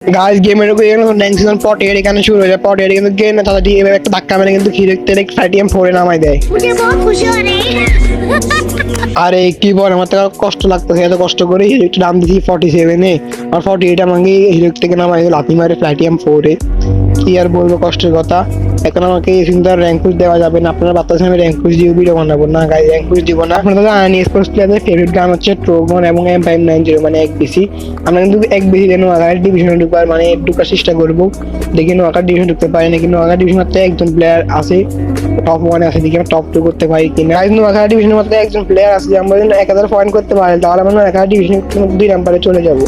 গাছ গেমের rank season পট এর এখানে শুরু হয়ে যায়। পট এর কিন্তু গেম না তারা দিয়ে একটা ধাক্কা মেরে কিন্তু হিরো তেরে ফাইটিএম ফোরে নামাই দেয়। আরে কি বল আমার তো কষ্ট লাগতো এত কষ্ট করে হিরো একটু দাম দিয়েছি ফর্টি সেভেনে আর ফর্টি এইট আমাকে হিরো থেকে নামাই লাথি মারে প্লাটিয়াম ফোরে কি আর বলব কষ্টের কথা। এখন আমাকে এই চিন্তার র্যাঙ্ক পুশ দেওয়া যাবে না। আপনারা বাতাসে আমি র্যাঙ্ক দিয়ে ভিডিও বানাবো। না গাই র্যাঙ্ক পুশ দিব না। আপনারা তো জানেন স্পোর্টস প্লেয়ারদের ফেভারিট গান হচ্ছে ট্রোগন এবং এম ফাইভ নাইন জিরো মানে এক বেশি। আমরা কিন্তু এক বেশি যেন আগার ডিভিশনে ঢুকবার মানে ঢুকার চেষ্টা করব। দেখি নোয়াকার ডিভিশন ঢুকতে পারি না কিন্তু নোয়াকার ডিভিশন মাত্র একজন প্লেয়ার আছে। টপ ওয়ানে আছে, দেখি আমরা টপ টু করতে পারি কিনা। গাইজ নোয়াকার ডিভিশনের মাত্র একজন প্লেয়ার আছে। আমরা যদি এক হাজার পয়েন্ট করতে পারি, তাহলে আমরা নোয়াকার ডিভিশন দুই নাম্বারে চলে যাব।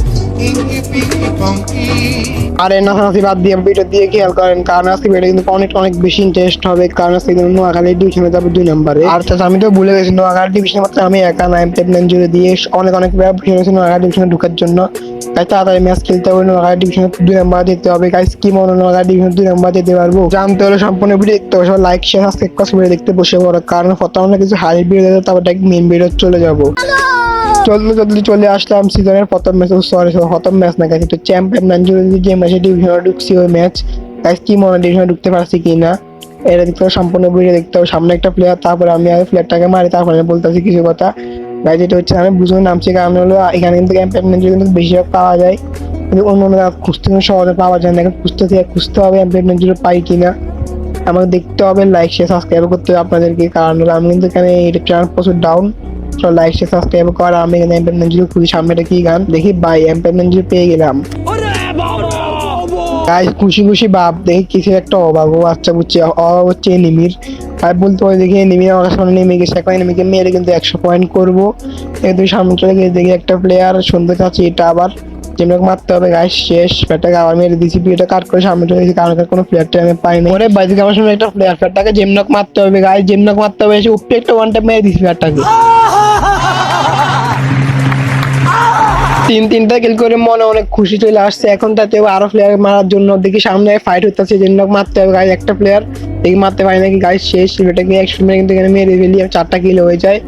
আর আরে নাফানাফি বাদ দিয়ে ভিডিও দিয়ে খেয়াল করেন, কারণ আজকে কিন্তু অনেক অনেক বেশি ইন্টারেস্ট হবে, কারণ কিন্তু নোয়াখালী ডিভিশনে যাবে দুই নম্বরে। আর তাছাড়া আমি তো ভুলে গেছি, নোয়াখালী ডিভিশনে মাত্র আমি একা নাইম টেপ নাইন জুড়ে দিয়ে অনেক অনেক প্লেয়ার খেলেছি নোয়াখালী ডিভিশনে ঢোকার জন্য। তাই তাড়াতাড়ি ম্যাচ খেলতে হবে, নোয়াখালী ডিভিশনে দুই নম্বর দিতে হবে। গাইস কি মনে, নোয়াখালী ডিভিশনে দুই নম্বর দিতে পারব? জানতে হলে সম্পূর্ণ ভিডিও দেখতে হবে। সবাই লাইক শেয়ার সাবস্ক্রাইব করে ভিডিও দেখতে বসে পড়ো। কারণ প্রথম আমরা কিছু হাই ভিডিও দেখে তারপর ডাইরেক্ট মেন ভিডিও চলে যাব। চলতে চলতে চলে আসলাম সিজনের প্রথম ম্যাচ সরি প্রথম ম্যাচ না গেছে তো চ্যাম্পিয়ন নাইনজুরি যে ম্যাচে ডিভিশনে ঢুকছি ওই ম্যাচ গাইস কি মনে ডিভিশনে ঢুকতে পারছি কি না এটা দেখতে সম্পূর্ণ ভিডিও দেখতে হবে সামনে একটা প্লেয়ার তারপরে আমি আগে প্লেয়ারটাকে মারি, তারপরে আমি বলতেছি কিছু কথা। গাইজ এটা হচ্ছে আমি বুঝতে নামছি কারণ হলো, এখানে কিন্তু নাইনজুরি কিন্তু বেশিরভাগ পাওয়া যায়। কিন্তু অন্য অন্য খুঁজতে সহজে পাওয়া যায় না। এখন খুঁজতে থেকে খুঁজতে হবে চ্যাম্পিয়ন নাইনজুরি পাই কিনা। আমাকে দেখতে হবে লাইক শেয়ার সাবস্ক্রাইব করতে হবে আপনাদেরকে। কারণ হলো, আমি কিন্তু এখানে এটা চ্যানেল প্রচুর ডাউন তো লাইক শেয়ার সাবস্ক্রাইব করা আমি এখানে এমপেন নাইনজিরো সামনে সামনেটা কি গান? দেখি বাই এমপেন নাইনজিরো পেয়ে গেলাম। গাইস খুশি খুশি বাপ, দেখি কিছু একটা অভাব। ও আচ্ছা বুঝছি অভাব হচ্ছে এনিমির। আর বলতে পারি, দেখি এনিমি আমার সামনে নেমে গেছে এখন এনিমিকে মেরে কিন্তু একশো পয়েন্ট করব। এদের সামনে চলে গেছে দেখি একটা প্লেয়ার সুন্দর চাচ্ছি এটা আবার যেমন মারতে হবে। গাইস শেষ প্লেয়ারটাকে আবার মেরে দিয়েছি এটা কাট করে সামনে চলে গেছি। কারণ কোনো প্লেয়ারটা আমি পাইনি। ওরে বাইরে আমার সামনে একটা প্লেয়ার প্লেয়ারটাকে জেমনক মারতে হবে গাইস জেমনক মারতে হবে এসে উপরে একটা ওয়ান মেরে দিয়েছি প্লেয়ারটাকে তিন তিনটা কিল করে মনে অনেক খুশি চলে আসছে। এখন তাতে আরও প্লেয়ার মারার জন্য দেখি সামনে ফাইট হচ্ছে জন্য মারতে হবে গায়ে একটা প্লেয়ার দেখি মারতে পারি নাকি গাইজ শেষ এটাকে একশো কিন্তু এখানে মেরে ফেলি চারটা কিল হয়ে যায়।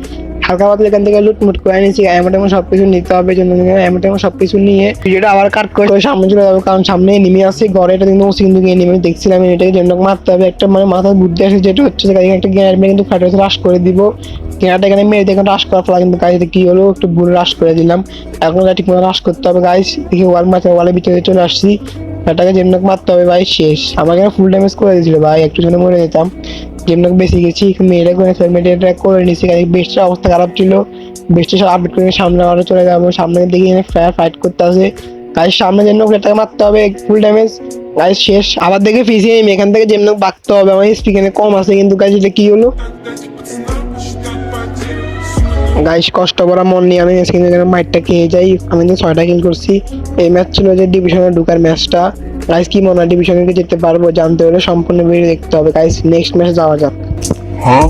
হালকা পাতলা এখান থেকে লুটমুট করে নিয়েছি এমন এমন সবকিছু নিতে হবে জন্য এমন এমন সবকিছু নিয়ে ভিডিওটা আবার কাট করে সামনে চলে যাব, কারণ সামনে নেমে আসছে ঘরে এটা কিন্তু কিন্তু গিয়ে নেমে দেখছিলাম এটাকে জন্য মারতে হবে, একটা মানে মাথায় বুদ্ধি আসে যেটা হচ্ছে একটা গ্যানার মেরে কিন্তু ফাইটার রাশ করে দিব। গ্যানারটা এখানে মেরে দেখে রাশ করার ফলে কিন্তু গাড়িতে কি হলো, একটু ভুল রাশ করে দিলাম। এখন ঠিক মতো রাশ করতে হবে গাইস দেখি ওয়াল মাছ ওয়ালের ভিতরে চলে আসছি। এটাকে যেমনক মারতে হবে, ভাই, শেষ। আমাকে ফুল ড্যামেজ করে দিয়েছিল, ভাই, একটু জন্য মরে যেতাম। যেমনক বেশি গেছি মেয়েরা করে মেয়েটা করে নিয়েছি বেস্টের অবস্থা খারাপ ছিল। বেস্টের সব আপডেট করে সামনে আরও চলে যাব। সামনে দেখি ফায়ার ফাইট করতে আসে গাইস সামনে যেন এটাকে মারতে হবে ফুল ড্যামেজ গাইস শেষ। আবার দেখে ফিসিয়ে এখান থেকে যেমন বাঁকতে হবে। আমার স্পিকারে কম আছে, কিন্তু গাইস এটা কি হলো? গাইস কষ্ট করা মন নিয়ে আমি এখানে মাইটটা খেয়ে যাই। আমি তো ছয়টা কিল করছি। এই ম্যাচ ছিল যে ডিভিশনে ঢুকার ম্যাচটা গাইস কি মনে হয় ডিভিশনে যেতে পারব জানতে হলে সম্পূর্ণ ভিডিও দেখতে হবে। গাইস নেক্সট ম্যাচে যাওয়া যাক। হ্যাঁ?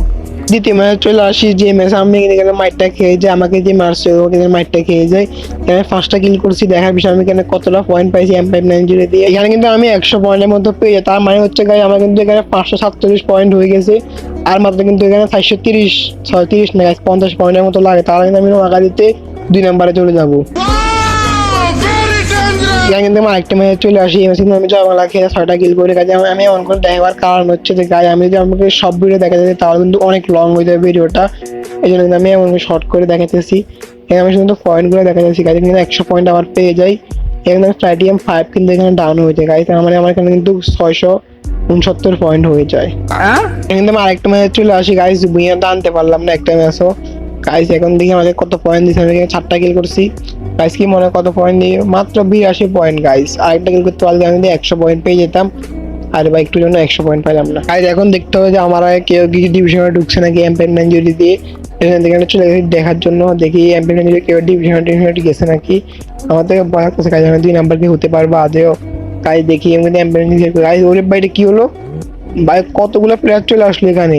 দ্বিতীয় ম্যাচে চলে আসি যে ম্যাচে আমি এখানে মাইটটা খেয়ে যাই আমাকে যে মারছে ওকে মাইটটা খেয়ে যাই এখানে পাঁচটা কিল করছি দেখার বিষয় আমি এখানে কতটা পয়েন্ট পাইছি এম ফাইভ নাইন জিরো দিয়ে। এখানে কিন্তু আমি একশো পয়েন্টের মতো পেয়ে যাই। তার মানে হচ্ছে গাই আমার কিন্তু এখানে পাঁচশো সাতচল্লিশ পয়েন্ট হয়ে গেছে। আর মাত্র কিন্তু এখানে চারশো তিরিশ ছয় তিরিশ না পঞ্চাশ পয়েন্টের মতো লাগে। তাহলে কিন্তু আমি আগাদিতে দুই নাম্বারে চলে যাব। এখানে কিন্তু আমার একটা ম্যাচ চলে আসি কিন্তু আমি জয়বাংলা খেয়ে ছয়টা কিল করে গেছি আমি এমন করে দেখাবার কারণ হচ্ছে যে গায়ে আমি যদি আমাকে সব ভিডিও দেখা যায় তাহলে কিন্তু অনেক লং হয়ে যাবে ভিডিওটা এই জন্য কিন্তু আমি এমন শর্ট করে দেখাতেছি এখানে আমি শুধু পয়েন্টগুলো দেখা যাচ্ছি গাড়ি কিন্তু একশো পয়েন্ট আমার পেয়ে যাই। এখানে প্লাটিয়াম ফাইভ কিন্তু এখানে ডাউন হয়ে যায় তার মানে আমার এখানে কিন্তু ছয়শো উনসত্তর পয়েন্ট হয়ে যায়। এখানে কিন্তু আমি আরেকটা ম্যাচ চলে আসি গাইজ বুইয়া আনতে পারলাম না একটা ম্যাচও গাইজ এখন দেখি আমাকে কত পয়েন্ট দিচ্ছে আমি এখানে চারটা কিল করছি। গাইজ কি মনে কত পয়েন্ট দিয়ে? মাত্র বিরাশি পয়েন্ট গাইজ আরেকটা কিল করতে পারলে আমি একশো পয়েন্ট পেয়ে যেতাম। আর বা একটু জন্য একশো পয়েন্ট পেলাম না। গাইজ এখন দেখতে হবে যে আমার কেউ কিছু ডিভিশনে ঢুকছে নাকি এমপেন নাইনজুরি দিয়ে। এখানে এখানে চলে গেছি দেখার জন্য। দেখি এমপেন নাইনজুরি কেউ ডিভিশনে ডিভিশনে গেছে নাকি? আমার থেকে ভয় করছে গাইজ আমি দুই নাম্বার কি হতে পারব আদেও। গাইজ দেখি এমনি এমপেন গাইজ ওর বাইরে কি হলো? ভাই, কতগুলো প্লেয়ার চলে আসলো এখানে?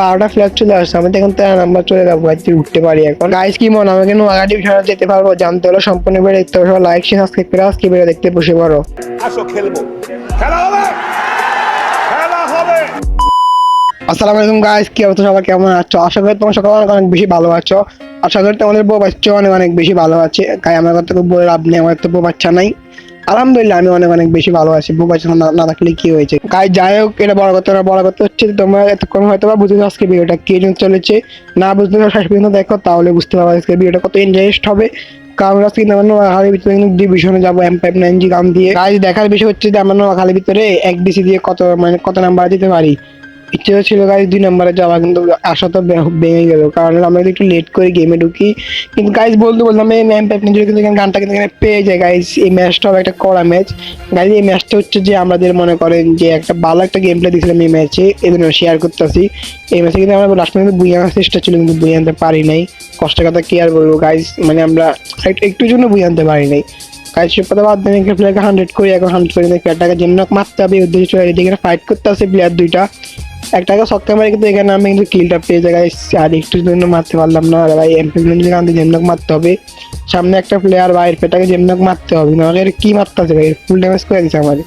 বারোটা প্লেয়ার চলে আসছে আমি তো এখন তেরো নাম্বার চলে যাব গাইজ উঠতে পারি এখন। গাইজ কি মনে? আমাকে নোয়াগা ডিভিশনে যেতে পারব জানতে হলে সম্পূর্ণ বেড়ে দেখতে সবাই লাইক শেয়ার সাবস্ক্রাইব করে আজকে বেড়ে দেখতে বসে পারো আসো খেলব। খেলা হবে! খেলা হবে! আসসালামু আলাইকুম গাইস কি অবস্থা? সবাই কেমন আছো? আশা করি তোমার সকাল অনেক অনেক বেশি ভালো আছো। আশা করি তোমাদের বউ বাচ্চা অনেক অনেক বেশি ভালো আছে। গাই আমার কথা বলে লাভ নেই আমার তো বউ বাচ্চা নাই। আলহামদুলিল্লাহ, আমি অনেক অনেক বেশি ভালো আছি। আছে না থাকলে কি হয়েছে? গাই যাই হোক, এটা বড় কথা না বড় কথা হচ্ছে তোমরা এতক্ষণ হয়তো বা বুঝতে আজকে ভিডিওটা কে চলেছে। না বুঝতে পারো শেষ পর্যন্ত দেখো, তাহলে বুঝতে পারব আজকে ভিডিওটা কত ইন্টারেস্ট হবে। কারণ আজকে আমরা নোয়াখালীর ভিতরে কিন্তু ডিভিশনে যাব এম ফাইভ নাইন জি গান দিয়ে। গাইজ দেখার বিষয় হচ্ছে যে আমরা নোয়াখালীর ভিতরে এক ডিসি দিয়ে কত মানে কত নাম্বার দিতে পারি? ইচ্ছে ছিল গাইজ দুই নম্বরে যাওয়া, কিন্তু আশা তো ভেঙে গেল। কারণ আমরা একটু লেট করে গেমে ঢুকি, কিন্তু গাইজ বলতে বললাম এই ম্যাম প্যাপ কিন্তু এখানে গানটা কিন্তু এখানে পেয়ে যায় গাইজ এই ম্যাচটা হবে একটা কড়া ম্যাচ গাইজ এই ম্যাচটা হচ্ছে যে আমাদের মনে করেন যে একটা ভালো একটা গেম প্লে দিয়েছিলাম এই ম্যাচে এই জন্য শেয়ার করতেছি। এই ম্যাচে কিন্তু আমরা লাস্ট পর্যন্ত বুঝে আনার চেষ্টা ছিল, কিন্তু বুঝে আনতে পারি নাই। কষ্টের কথা কি আর বলব গাইজ মানে আমরা একটু- জন্য বুঝে আনতে পারি নাই। কথা বাদ প্লেয়ারকে হান্ড্রেড করে, এখন হান্ড্রেড করে প্লেয়ারটাকে মারতে হবে উদ্দেশ্যে ফাইট করতে আছে প্লেয়ার দুইটা। একটাকে সক্কা মারি কিন্তু এখানে আমি কিন্তু কিলটা পেয়ে guys। আর একটু জন্য মারতে পারলাম না। আর ভাই এমপি যেখান থেকে যেমন মারতে হবে। সামনে একটা প্লেয়ার বাইরের পেটাকে যেমন হোক মারতে হবে। না এর কি মারতে আছে ভাই? ফুল ড্যামেজ করে দিচ্ছে আমার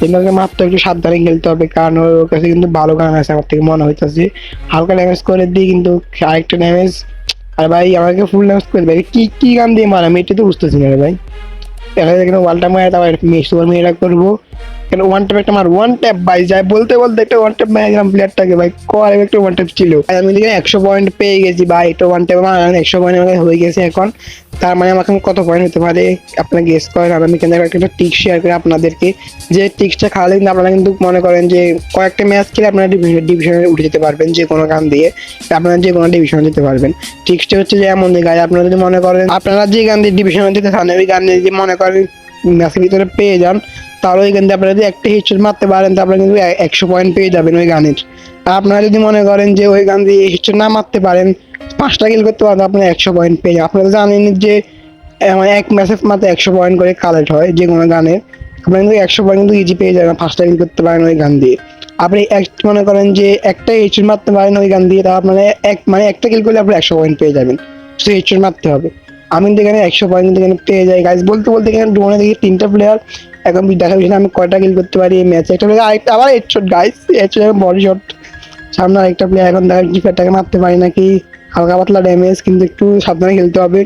যেমনকে মারতে একটু সাবধানে খেলতে হবে। কারণ ওর কাছে কিন্তু ভালো গান আছে আমার থেকে, মনে হইতেছে। হালকা ড্যামেজ করে দিই কিন্তু আরেকটা ড্যামেজ আর ভাই, আমাকে ফুল ড্যামেজ করে দেবে। কি কি গান দিয়ে মারা আমি এটা তো বুঝতেছি না ভাই। দেখা যায় কিন্তু ওয়ালটা মারে তারপর ওভার মেয়েরা করব। কেন ওয়ান ট্যাপ একটা মার ওয়ান ট্যাপ ভাই যায় বলতে বলতে একটা ওয়ান ট্যাপ মেরে গেলাম প্লেয়ারটাকে ভাই কর একটা ওয়ান ট্যাপ ছিল। আমি দেখে একশো পয়েন্ট পেয়ে গেছি ভাই এটা ওয়ান ট্যাপ আমার একশো পয়েন্ট আমাকে হয়ে গেছে এখন। তার মানে আমাকে কত পয়েন্ট হতে পারে? আপনারা গেস করেন আমি কিন্তু একটা টিক্স শেয়ার করি আপনাদেরকে। যে টিক্সটা খাওয়ালে কিন্তু আপনারা কিন্তু মনে করেন যে, কয়েকটা ম্যাচ খেলে আপনারা ডিভিশনে উঠে যেতে পারবেন যে কোনো গান দিয়ে। আপনারা যে কোনো ডিভিশনে যেতে পারবেন। টিক্সটা হচ্ছে যে এমন যে গায়ে আপনারা যদি মনে করেন, আপনারা যে গান দিয়ে ডিভিশনে যেতে চান, ওই গান দিয়ে মনে করেন ম্যাচের ভিতরে পেয়ে যান, তাহলে ওই গান দিয়ে আপনারা যদি একটা হিটশট মারতে পারেন তারপরে কিন্তু একশো পয়েন্ট পেয়ে যাবেন ওই গানের। আপনারা যদি মনে করেন যে ওই গান দিয়ে হিটশট না মারতে পারেন, পাঁচটা কিল করতে পারেন আপনারা একশো পয়েন্ট পেয়ে যাবেন আপনারা জানেন যে মানে এক ম্যাচে মাত্র একশো পয়েন্ট করে কালেক্ট হয় যে কোনো গানের আপনারা কিন্তু একশো পয়েন্ট কিন্তু ইজি পেয়ে যাবেন, পাঁচটা কিল করতে পারেন ওই গান দিয়ে। আপনি এক, মনে করেন যে একটা হিটশট মারতে পারেন ওই গান দিয়ে তা আপনারা এক মানে একটা কিল করলে আপনি একশো পয়েন্ট পেয়ে যাবেন। শুধু হিটশট মারতে হবে। আমি কিন্তু এখানে একশো পয়েন্ট কিন্তু এখানে পেয়ে যাই। গাইজ বলতে বলতে এখানে ড্রোনে দেখি তিনটা প্লেয়ার এখন দেখা যাচ্ছে আমি কয়টা কিল করতে পারি এই ম্যাচে একটা প্লেয়ার আরেকটা, আবার headshot guys headshot body shot সামনে আরেকটা প্লেয়ার এখন দেখা কিপারটাকে মারতে পারি নাকি। হালকা পাতলা ড্যামেজ কিন্তু একটু সাবধানে খেলতে হবে।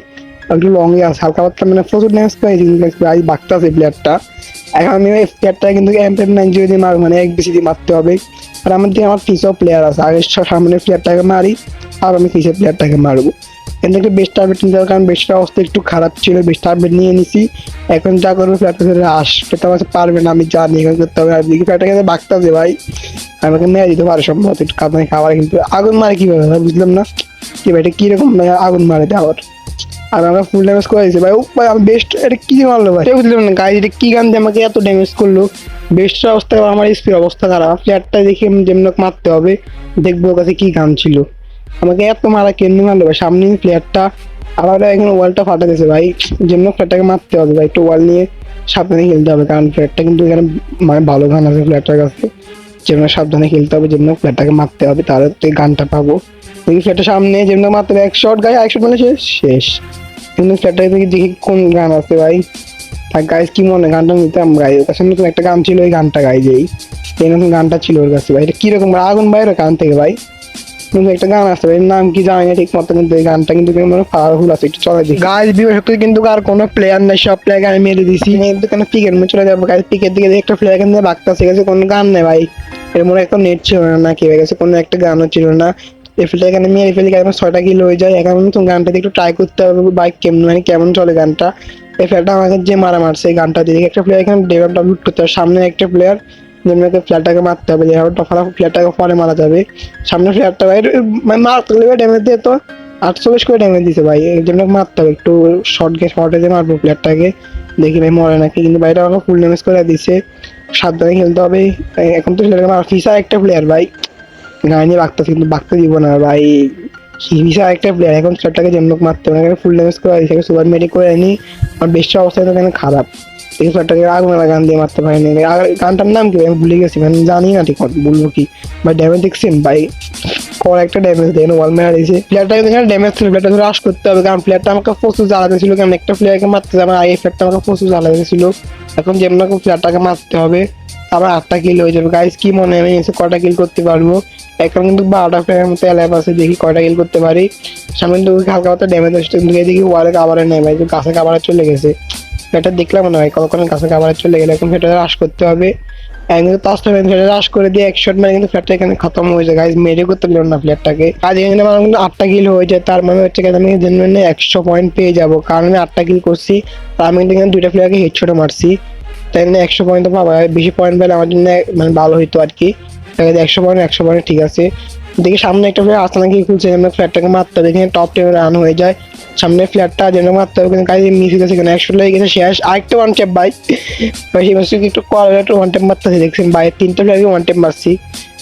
একটু লংয়ে আছে। হালকা পাতলা মানে প্রচুর ড্যামেজ কিন্তু গাইজ বাগতে আছে প্লেয়ারটা এখন আমি ওই প্লেয়ারটা কিন্তু এমপেম নাইন জিরো দিয়ে মারবো মানে এক বেশি দিয়ে মারতে হবে। আর আমার দিকে আমার পিছও প্লেয়ার আছে। আগে সামনে প্লেয়ারটাকে মারি আর আমি পিছের প্লেয়ারটাকে মারবো। কিন্তু একটু বেস্ট টার্গেট নিতে হবে, কারণ বেস্টের অবস্থা একটু খারাপ ছিল বেস্ট টার্গেট নিয়ে নিছি। এখন যা করব ফ্ল্যাটটা ধরে আসবে তো আমার পারবে না, আমি জানি এখন করতে হবে। আর দিকে ফ্ল্যাটটাকে বাগতে হবে ভাই, আমাকে মেরে দিতে পারে সম্ভবত একটু কাঁদানি খাবার, কিন্তু আগুন মারে কীভাবে ভাই, বুঝলাম না? কি ভাই, এটা কীরকম মানে আগুন মারে দেওয়ার? আর আমরা ফুল ড্যামেজ করে দিয়েছি। ভাই ও ভাই, আমি বেস্ট এটা কী মারলো ভাই? বুঝলাম না গাড়ি এটা কি গান দিয়ে আমাকে এত ড্যামেজ করল? বেস্টের অবস্থা, আমার স্পিড অবস্থা খারাপ। ফ্ল্যাটটা দেখে যেমন মারতে হবে, দেখব ওর কাছে কী গান ছিল। আমাকে এত মারা কেমনি মারলো ভাই সামনে প্লেয়ারটা আবার এখন ওয়ালটা ফাটা দিয়েছে ভাই যেমন ফ্ল্যাটটাকে মারতে হবে ভাই, একটু ওয়াল নিয়ে সাবধানে খেলতে হবে, কারণ ফ্ল্যাটটা কিন্তু এখানে মানে ভালো গান আছে ফ্ল্যাটটার কাছে। যেমন সাবধানে খেলতে হবে যেমন ফ্ল্যাটটাকে মারতে হবে, তাহলে তো গানটা পাবো। দেখি ফ্ল্যাটের সামনে যেমন মারতে হবে এক শট গায়ে এক শট মানে শেষ শেষ। কিন্তু ফ্ল্যাটটাকে দেখি দেখি কোন গান আছে ভাই। আর গাইজ কি মনে, গানটা নিতাম গাই ওর কাছে নতুন একটা গান ছিল ওই গানটা গাই যেই এই নতুন গানটা ছিল ওর কাছে, ভাই, এটা কীরকম আগুন বাইরে গান থেকে, ভাই। কিন্তু একটা গান আছে ভাই নাম কি জানি না ঠিক মতো কিন্তু এই গানটা কিন্তু মানে পাওয়ারফুল আছে একটু চলে দিই গাছ কিন্তু আর কোনো প্লেয়ার নাই সব মেরে দিছি। কিন্তু কেন পিকের মধ্যে চলে যাব গাছ পিকের দিকে একটা প্লেয়ার কিন্তু গেছে কোনো গান নেই ভাই। এর মনে একটা নেট ছিল না কি হয়ে গেছে কোনো একটা গানও ছিল না। এই ফিল্ডটা এখানে মেরে ফেলি এখন ছয়টা কিলো হয়ে যায়। এখন নতুন গানটা দিয়ে একটু ট্রাই করতে হবে বাইক কেমন মানে কেমন চলে গানটা। এই ফ্ল্যাটটা আমাকে যে মারা মারছে এই গানটা দিয়ে। একটা প্লেয়ার এখানে ডেভেলপটা লুট করতে হবে সামনে একটা প্লেয়ার যেমনকে ফ্ল্যাটটাকে মারতে হবে, যেভাবে টফারা ফ্ল্যাটটাকে পরে মারা যাবে। সামনে ফ্ল্যাটটা ভাই মানে মারতে গেলে ড্যামেজ দিয়ে তো আটচল্লিশ করে ড্যামেজ দিছে ভাই জন্য মারতে হবে। একটু শর্ট গে শর্টে দিয়ে মারবো প্লেয়ারটাকে দেখি ভাই মরে নাকি, কিন্তু ভাইটা আমাকে ফুল ড্যামেজ করে দিছে সাবধানে খেলতে হবে এখন তো ফ্ল্যাটকে মার ফিসা একটা প্লেয়ার ভাই। গায়ে নিয়ে বাগতেছে, কিন্তু বাগতে দিব না ভাই। হিসা একটা প্লেয়ার এখন ফ্ল্যাটটাকে যেমন মারতে হবে ফুল ড্যামেজ করে দিছে সুপার মেডিক করে আনি। আর বেশি অবস্থা তো এখানে খারাপ। ফ্ল্যাটটাকে আগুন গান দিয়ে মারতে পারিনি। গানটার নাম কি? আমি ভুলে গেছি মানে জানি না ঠিক বলব কি? ভাই ড্যামেজ দেখছেন? ভাই কর একটা ড্যামেজ দেন ওয়াল মেরা দিয়েছে। প্লেয়ারটা কিন্তু ড্যামেজ ছিল প্লেয়ারটা রাশ করতে হবে, কারণ প্লেয়ারটা আমাকে প্রচুর জ্বালাতে ছিল, কারণ একটা প্লেয়ারকে মারতে যাবে আই এফেক্টটা আমাকে প্রচুর জ্বালাতে ছিল। এখন যেমন প্লেয়ারটাকে মারতে হবে আবার আটটা কিল হয়ে যাবে। গাইস কি মনে আমি এসে কটা কিল করতে পারব? এখন কিন্তু বারোটা প্লেয়ারের মতো অ্যালাপ আছে, দেখি কয়টা কিল করতে পারি। সামনে কিন্তু হালকা পাতা ড্যামেজ আসছে দেখি ওয়ালে কাবারে নেই, ভাই গাছে কাবারে চলে গেছে। এটা দেখলাম না ভাই কতক্ষণ কাছে আবার চলে গেলে এখন ফ্ল্যাটটা রাশ করতে হবে। কিন্তু পাঁচ টাকা ফ্ল্যাটটা রাশ করে দিয়ে এক শট মানে কিন্তু ফ্ল্যাটটা এখানে খতম হয়ে যায়। গাইজ মেরে করতে পারলাম না ফ্ল্যাটটাকে আজ এখানে আমার কিন্তু আটটা কিল হয়ে যায় তার মানে হচ্ছে আমি জেনুইন একশো পয়েন্ট পেয়ে যাব। কারণ আমি আটটা কিল করছি আর আমি কিন্তু এখানে দুইটা প্লেয়ারকে হেডশটে মারছি। তাই জন্য একশো পয়েন্ট তো পাবো। বেশি পয়েন্ট পেলে আমার জন্য মানে ভালো হইতো আর কি। একশো পয়েন্ট একশো পয়েন্ট ঠিক আছে। দেখি সামনে একটা প্লেয়ার আসতে নাকি খুলছে ফ্ল্যাটটাকে মারতে হবে। এখানে টপ টেনে রান হয়ে যায়। সামনে ফ্ল্যাটটা যেন মারতে হবে, কিন্তু কাজে মিস গেছে এখানে একশো লেগে গেছে শেষ আরেকটা ওয়ান টেপ বাই সেই মাসে একটু কল একটু ওয়ান টেপ মারতেছি, দেখছেন? বাইরে তিনটা প্লেয়ারকে ওয়ান টেপ মারছি।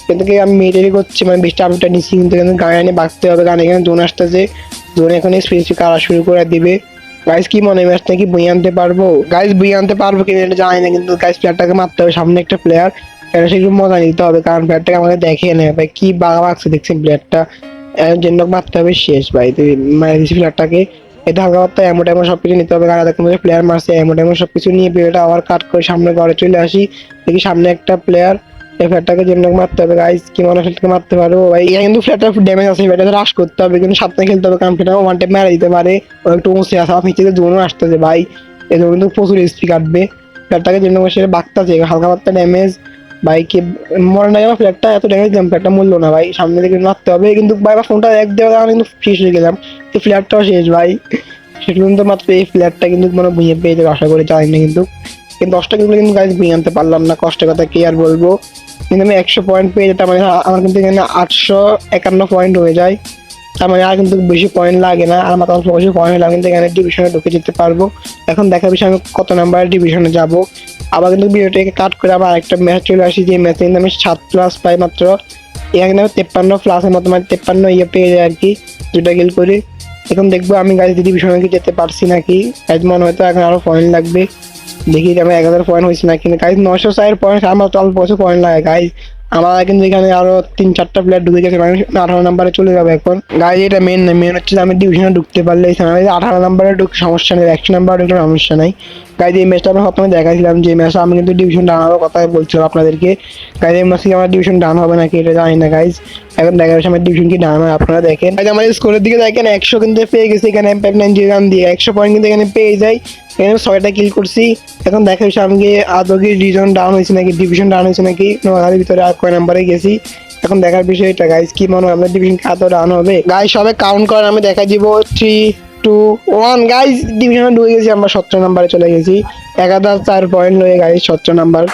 কিন্তু কি, আমি মেয়েটারি করছি মানে বেশটা আপটা নিচ্ছি কিন্তু কিন্তু গাড়ি নিয়ে বাঁচতে হবে কারণ এখানে জোন আসতেছে। জোনে এখন স্পেসিফিক কারা শুরু করে দিবে। গাইস কি মনে হয় ম্যাচটা কি বই আনতে পারব? গাইস বই আনতে পারব কিনা এটা জানি না, কিন্তু গাইস প্লেয়ারটাকে মারতে হবে, সামনে একটা প্লেয়ার এটা সে একটু মজা নিতে হবে, কারণ প্লেয়ারটাকে আমাকে দেখে নেয়। ভাই, কি বাঘা বাগছে দেখছেন প্লেয়ারটা জন্য মারতে হবে শেষ ভাই। তুই মারা দিচ্ছি প্লেয়ারটাকে এটা হালকা পাত্তা, এমন এমন সব কিছু নিতে হবে। কারণ দেখুন প্লেয়ার মারছে, এমন এমন সব কিছু নিয়ে প্লেয়ারটা আবার কাট করে সামনে ঘরে চলে আসি। দেখি সামনে একটা প্লেয়ার এই ফ্ল্যাটটাকে যেমন মারতে হবে। গাইস কি মনে ফ্ল্যাটকে মারতে পারব ভাই? এটা কিন্তু ফ্ল্যাটটা ড্যামেজ আছে ফ্ল্যাটটা রাশ করতে হবে। কিন্তু সাবধানে খেলতে হবে, কারণ ফ্ল্যাটটা ওয়ান টাইম মারা দিতে পারে। ও একটু উঁচে আসে নিচে জোনও আসতেছে ভাই। এই জন্য কিন্তু প্রচুর স্পি কাটবে। ফ্ল্যাটটাকে যেমন বসে বাগতাছে হালকা পাত্তা ড্যামেজ ভাই কি মনে নাই আমার ফ্ল্যাটটা এত ড্যামেজ দিলাম ফ্ল্যাটটা মূল্য না ভাই। সামনে থেকে মারতে হবে, কিন্তু ভাই আমার ফোনটা এক দেওয়া কারণে কিন্তু শেষ হয়ে গেলাম। এই ফ্ল্যাটটাও শেষ ভাই। সেটা কিন্তু মাত্র এই ফ্ল্যাটটা কিন্তু মানে ভুঁয়ে পেয়ে যাবে, আশা করি জানি না কিন্তু। কিন্তু দশটা কিন্তু কিন্তু গাইজ ভুঁয়ে আনতে পারলাম না, কষ্টের কথা কি আর বলব। কিন্তু আমি একশো পয়েন্ট পেয়ে যেতাম মানে আমার কিন্তু এখানে আটশো একান্ন পয়েন্ট হয়ে যায়। মানে আর কিন্তু বেশি পয়েন্ট লাগে না। আর আমার অল্প বেশি পয়েন্ট লাগে কিন্তু এখানে ডিভিশনে ঢুকে যেতে পারব। এখন দেখা বিষয় আমি কত নাম্বারের ডিভিশনে যাব। আবার কিন্তু ভিডিওটাকে কাট করে আবার আরেকটা ম্যাচ চলে আসি, যে ম্যাচে কিন্তু আমি সাত প্লাস পাই মাত্র। এখানে আমি তেপ্পান্ন প্লাসের মতো মানে তেপ্পান্ন ইয়ে পেয়ে যায় আর কি দুটা গেল করে। এখন দেখব আমি গাড়ি ডিভিশনে কি যেতে পারছি নাকি। গাইজ মনে হয়তো এখন আরও পয়েন্ট লাগবে। দেখি আমি এক হাজার পয়েন্ট হয়েছে না কিন্তু গাইজ নশো চার পয়েন্ট আমার তো অল্প বছর পয়েন্ট লাগে গাইজ আমার কিন্তু এখানে আরও তিন, চারটা প্লেয়ার ঢুকে গেছে মানে আঠারো নাম্বারে চলে যাবে এখন। গাইজ এটা মেন না মেন হচ্ছে আমি ডিভিশনে ঢুকতে পারলে আমি আঠারো নাম্বারে ঢুক, সমস্যা নেই, একশো নাম্বারে ঢুকলে সমস্যা নাই। গাইজ এই ম্যাচটা আমি প্রথমে দেখাছিলাম যে ম্যাচটা আমি কিন্তু ডিভিশন ডান হওয়ার কথা বলছিলাম আপনাদেরকে। গাইজ এই ম্যাচে আমার ডিভিশন ডান হবে নাকি এটা জানি না গাইজ এখন দেখা যাচ্ছে আমার ডিভিশন কি ডান হয়, আপনারা দেখেন। আমাদের স্কোরের দিকে দেখেন, একশো কিন্তু পেয়ে গেছে এখানে এম নাইন জিরো রান দিয়ে, একশো পয়েন্ট কিন্তু এখানে পেয়ে যাই এখানে ছয়টা কিল করছি। এখন দেখা যাচ্ছে আমি আদৌ কি ডিভিশন ডাউন হয়েছে নাকি ডিভিশন ডাউন হয়েছে নাকি, নোয়াখালীর ভিতরে আর কয় নাম্বারে গেছি। এখন দেখার বিষয় এটা গাইজ কি মনে হয়? আপনার ডিভিশন আদৌ ডাউন হবে? গাইজ সবে কাউন্ট করেন, আমি দেখা দিব। থ্রি টু ওয়ান গাইজ ডিভিশনে ঢুকে গেছি, আমরা সতেরো নাম্বারে চলে গেছি। এক হাজার চার পয়েন্ট লয়ে গাইজ সতেরো নাম্বার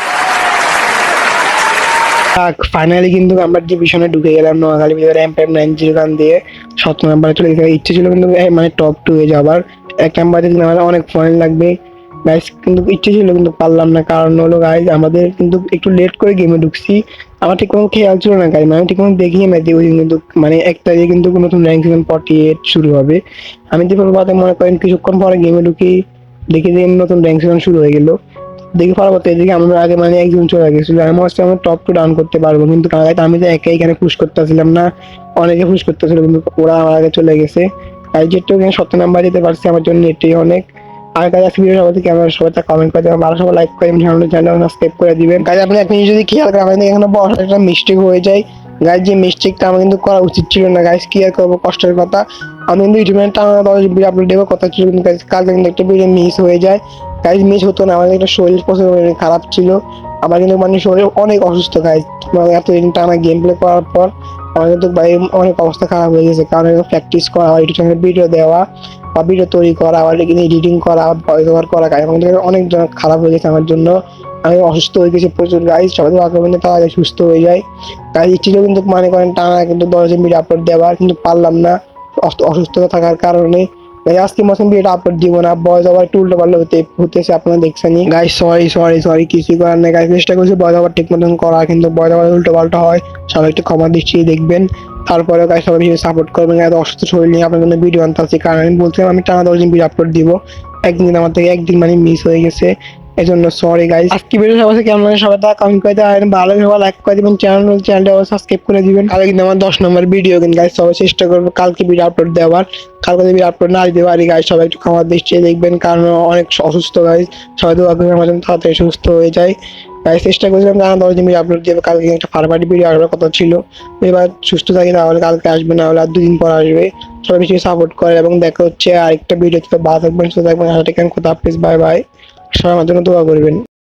ফাইনালি কিন্তু আমরা ডিভিশনে ঢুকে গেলাম নোয়াখালী ভিতরে এম নাইন জিরো গান দিয়ে। সতেরো নাম্বারে চলে গেছে। ইচ্ছে ছিল কিন্তু মানে টপ টু এ যাবার নাম্বারে কিন্তু আমাদের অনেক পয়েন্ট লাগবে। গাইজ কিন্তু ইচ্ছে ছিল কিন্তু পারলাম না। কারণ হলো গাইজ আমাদের কিন্তু একটু লেট করে গেমে ঢুকছি। আমার ঠিক কোনো খেয়াল ছিল না গাইজ মানে ঠিক কোনো দেখিয়ে ম্যাচ দিন কিন্তু মানে এক তারিখে কিন্তু নতুন র্যাঙ্ক সিজন ফর্টি এইট শুরু হবে। আমি যে বাদে মনে করেন কিছুক্ষণ পরে গেমে ঢুকি, দেখি যে নতুন র্যাঙ্ক সিজন শুরু হয়ে গেলো। দেখি পরবর্তী এদিকে আমরা আগে মানে একজন চলে গেছিল। আমি হচ্ছে আমি টপ টু ডাউন করতে পারব। কিন্তু আমি তো একাই এখানে পুশ করতেছিলাম না, অনেকে পুশ করতেছিল, কিন্তু ওরা আমার আগে চলে গেছে। তাই যেটু এখানে সত্য নাম্বার যেতে পারছি, আমার জন্য এটাই অনেক। আর কাজ আজকে ভিডিও সবাই থেকে সবাই কমেন্ট করে দেবেন ভালো সবাই লাইক করে চ্যানেল চ্যানেল সাবস্ক্রাইব করে দিবেন। কাজ আপনি আপনি যদি খেয়াল করেন, আমাদের এখানে বড় একটা মিস্টেক হয়ে যায়। গাইজ যে মিস্টেকটা আমার কিন্তু করা উচিত ছিল না। গাইজ কি আর করব? কষ্টের কথা। আমি কিন্তু ইউটিউবে টানা ভিডিও আপলোড দেবো, কথা ছিল কিন্তু কাল কিন্তু একটা ভিডিও মিস হয়ে যায়। গাইজ মিস হতো না, আমাদের একটা শরীর প্রচুর খারাপ ছিল। আমার কিন্তু মানে শরীর অনেক অসুস্থ গাইজ এতদিন টানা গেম প্লে করার পর। আমার তো অনেক অবস্থা খারাপ হয়ে গেছে। কারণ প্র্যাকটিস করা চ্যানেলে ভিডিও দেওয়া বা ভিডিও তৈরি করা আবার এডিটিং করা ভয়েস ওভার করা আমাদের অনেক খারাপ হয়ে গেছে আমার জন্য। আমি অসুস্থ হয়ে গেছি প্রচুর গাইজ সবাই দোয়া করবেন তারা সুস্থ হয়ে যায়। তাই ছিল কিন্তু মানে করেন টানা কিন্তু দশ ভিডিও আপলোড দেওয়া কিন্তু পারলাম না। অস- অসুস্থতা থাকার কারণে আজকে মতন বিয়ে আপলোড দিব না। বয়স আবার একটু উল্টো হতে, হতেছে আপনারা দেখছেন গাইজ সরি সরি সরি কিছুই করার নেই। গাইজ চেষ্টা করছি বয়স আবার ঠিক মতন করা, কিন্তু বয়স আবার উল্টো পাল্টা হয়। সবাই একটু ক্ষমা দৃষ্টি দেখবেন। তারপরে গাইজ সবাই বেশি সাপোর্ট করবেন। এত অসুস্থ শরীর নিয়ে আপনার জন্য ভিডিও আনতে আসছি কারণ আমি বলছিলাম, আমি টানা দশ দিন ভিডিও আপলোড দিব। একদিন আমার থেকে একদিন মানে মিস হয়ে গেছে। এই জন্য সরি গাইজ আজকে ভিডিও সবাই কেমন লাগে সবাই তা কমেন্ট করে দেওয়া ভালো সবাই লাইক করে দিবেন। চ্যানেল চ্যানেলটা সাবস্ক্রাইব করে দিবেন। কালকে কিন্তু আমার দশ নম্বর ভিডিও কিন্তু গাইজ সবাই চেষ্টা করব কালকে ভিডিও আপলোড দেওয়ার। কালকে যদি আপলোড না দিতে পারি গাইজ সবাই একটু খামার দৃষ্টি দেখবেন কারণ অনেক অসুস্থ গাইজ সবাই দোয়া করবেন আমার জন্য তাড়াতাড়ি সুস্থ হয়ে যায়। গাইজ চেষ্টা করেছিলাম জানা দশ দিন ভিডিও আপলোড দেবে। কালকে একটা ফার্মারি ভিডিও আসার কথা ছিল। এবার সুস্থ থাকি তাহলে কালকে আসবে না হলে আর দুদিন পর আসবে। সবাই বেশি সাপোর্ট করে এবং দেখা হচ্ছে আরেকটা ভিডিও ভালো থাকবেন সুস্থ থাকবেন। আশা টেকেন কোথা হাফিজ বাই বাই সবাই আমার জন্য দোয়া করবেন।